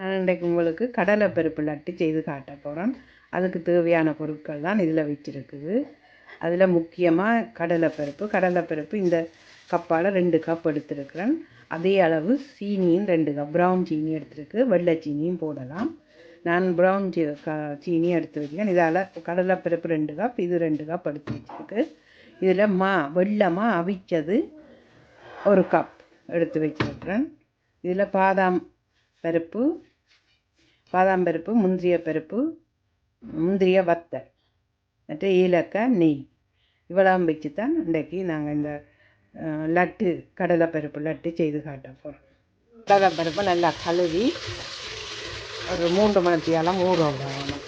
நான் இன்றைக்கு உங்களுக்கு கடலைப்பருப்பு லட்டு செய்து காட்ட போகிறேன் அதுக்கு தேவையான பொருட்கள் தான் இதில் வச்சுருக்குது அதில் முக்கியமாக கடலைப்பருப்பு கடலைப்பருப்பு இந்த கப்பால் ரெண்டு கப் எடுத்துருக்குறேன். அதே அளவு சீனியும் ரெண்டு கப். ப்ரௌன் சீனி எடுத்துருக்கு. வெள்ளை சீனியும் போடலாம். நான் ப்ரௌன் சீ க சீனி எடுத்து வைக்கிறேன் இதால் கடலைப்பருப்பு ரெண்டு கப் இது ரெண்டு கப் எடுத்து வச்சிருக்கு. இதில் மா வெள்ளமாக அவிச்சது ஒரு கப் எடுத்து வச்சிருக்கிறேன். இதில் பாதாம் பருப்பு பாதாம் பருப்பு முந்திரிய பருப்பு முந்திரிய வத்தல் மற்ற ஏலக்காய் நெய். இவ்வளவு வச்சு தான் இன்றைக்கு நாங்கள் இந்த லட்டு லட்டு கடலைப்பருப்பு லட்டு செய்து காட்ட போகிறோம் கடலைப்பருப்பு நல்லா கழுவி ஒரு மூன்று மணித்தியாலம் ஊற விடணும்.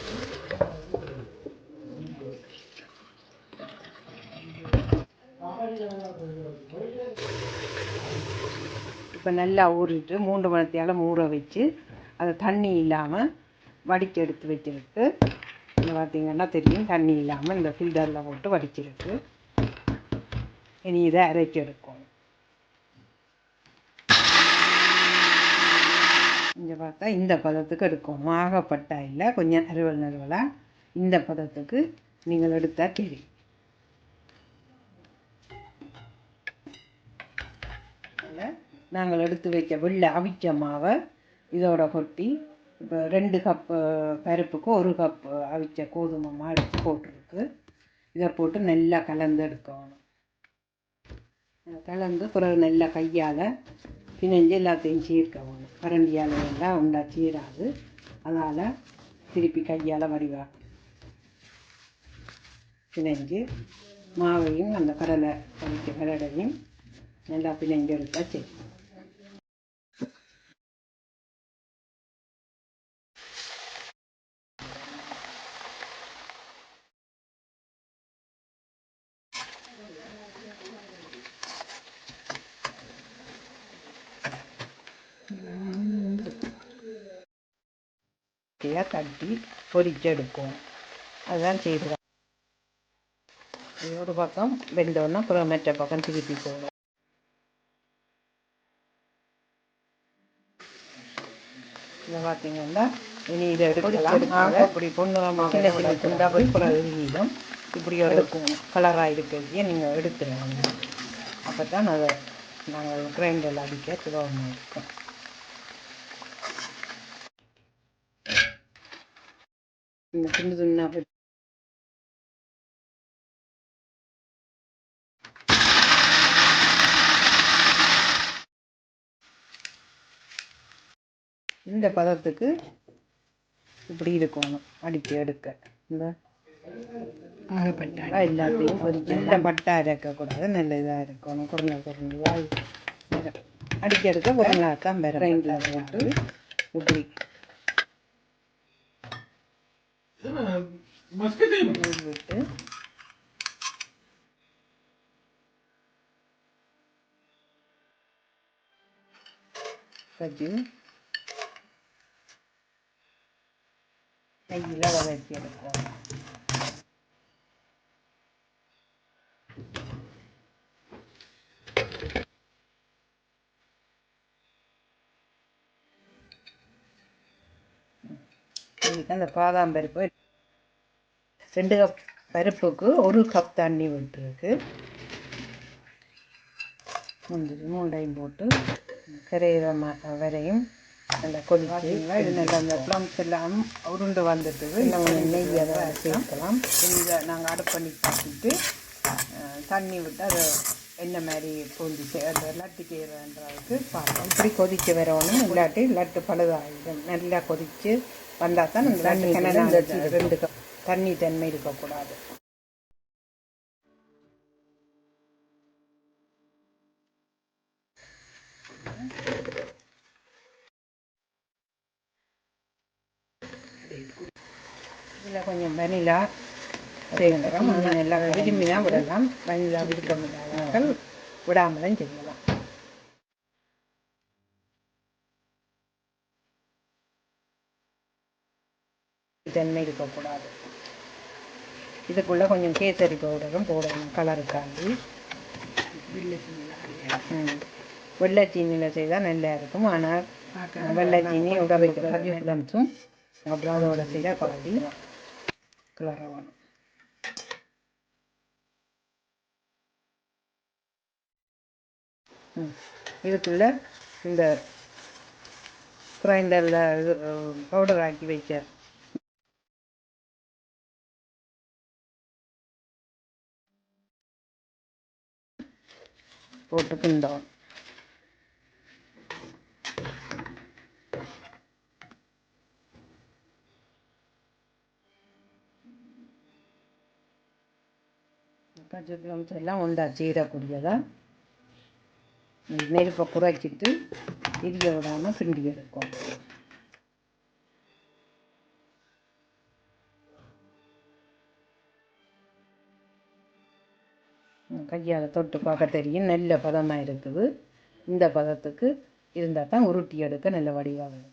இப்போ நல்லா ஊறிட்டு மூன்று மணத்தையால் ஊற வச்சு அதை தண்ணி இல்லாமல் வடித்து எடுத்து வச்சுருக்கு. இங்கே பார்த்தீங்கன்னா தெரியும் தண்ணி இல்லாமல் இந்த ஃபில்டரில் போட்டு வடிச்சிருக்கு. இனி இதை அரைச்சி எடுக்கணும். இங்கே பார்த்தா இந்த பதத்துக்கு எடுக்கும் ஆகப்பட்டா இல்லை கொஞ்சம் நறுவல் நறுவலாக இந்த பதத்துக்கு நீங்கள் எடுத்தால் தெரியும் அதில் நாங்கள் எடுத்து வைக்க வெள்ளை அவிச்ச மாவை இதோட கொட்டி இப்போ ரெண்டு கப்பு பருப்புக்கு ஒரு கப்பு அவிச்ச கோதுமை மாவு போட்டிருக்கு. இதை போட்டு நல்லா கலந்து எடுக்கணும். கலந்து பிறகு நல்லா கையால் பிணைஞ்சு எல்லாத்தையும் சீர்க்கணும். கரண்டியால் எல்லாம் உண்டா சீராது. அதால் திருப்பி கையால் வடிவா பிணைஞ்சு மாவையும் அந்த கடலை அவிச்ச கடலையும் நல்லா பிணைஞ்சு எடுத்தால் சரி. கட்டியாக தட்டி பொரிச்செடுக்கும் அதுதான் செய்கிறோம் ஒரு பக்கம் வெந்தோன்னா அப்புறம் மற்ற பக்கம் திருப்பி போகணும் இதை பார்த்தீங்கன்னா இனி இதை எடுக்கலாம். அப்படி பொண்ணுமா சின்ன போய் இப்படி எடுக்கும். கலராக இருக்கிறதையே நீங்கள் எடுத்துருங்க அப்போ தான் அதை நாங்கள் கிரைண்டரில் அடிக்க சுலபமாக இருக்கும். துண்டா போய் இந்த பதத்துக்கு இப்படி இருக்கணும். அடித்து எடுக்க. இந்த எல்லாத்தையும் நல்ல பட்டா இருக்கக்கூடாது நல்ல இதாக இருக்கணும். குறைஞ்ச குறைஞ்சதாக அடிக்க எடுக்க குறைஞ்சா தான் வேறு போட்டு இப்படி. ஊறி விட்டு கஜு நெய்யில் வதக்கி அந்த பாதாம் பருப்பு ரெண்டு கப் பருப்புக்கு ஒரு கப் தண்ணி விட்டுருக்கு. முந்திரி மூண்டையும் போட்டு கரையிற ம வரையும் நல்லா கொதிச்சு இது நல்லா அந்த ப்ளம்ஸ் எல்லாம் உருண்டு வந்துட்டு நம்ம நெய் அதை சேர்க்கலாம். இந்த நாங்கள் அடுப்பு பண்ணி பார்த்துட்டு தண்ணி விட்டு அதை என்ன மாதிரி பொந்திச்சு அந்த லட்டு கீரைன்றதுக்கு பார்ப்போம். இப்படி கொதிக்க வரணும். இல்லாட்டி லட்டு பழுதாகிடும் நல்லா கொதித்து வந்தால் தான் லட்டு கிணறு ரெண்டு கப் தண்ணி தன்மை இருக்கக்கூடாது. இதில் கொஞ்சம் வெனிலா ஆனால் எல்லாம் விரும்பி தான் விடலாம். வெனிலா விருப்ப முடியாதவர்கள் விடாமலும் செய்யலாம். தன்மை இருக்கக்கூடாது இதுக்குள்ளே கொஞ்சம் கேசரி பவுடரும் போடணும் கலருக்காண்டி. வெள்ளை சீனியில் செய்தால் நல்லா இருக்கும். ஆனால் வெள்ளை சீனி உட வைக்கிற கறிவேப்பிலம்ஸும் அப்புறம் அதோட செய்ய கலட்டி கிளற வேணும் ம். இதுக்குள்ள இந்த கிரைண்டரில் இது பவுடர் ஆக்கி வைக்க போட்டு கிண்டோம் எல்லாம் உண்டா? சீரக்கூடியதா நெருப்பை குறைச்சிட்டு திரிய விடாமல் கிண்டி எடுக்கும். கையால் தொட்டு பார்க்க தெரியும். நல்ல பதமாக இருக்குது. இந்த பதத்துக்கு இருந்தால் தான் உருட்டி எடுக்க நல்ல வடிவாக வரும்.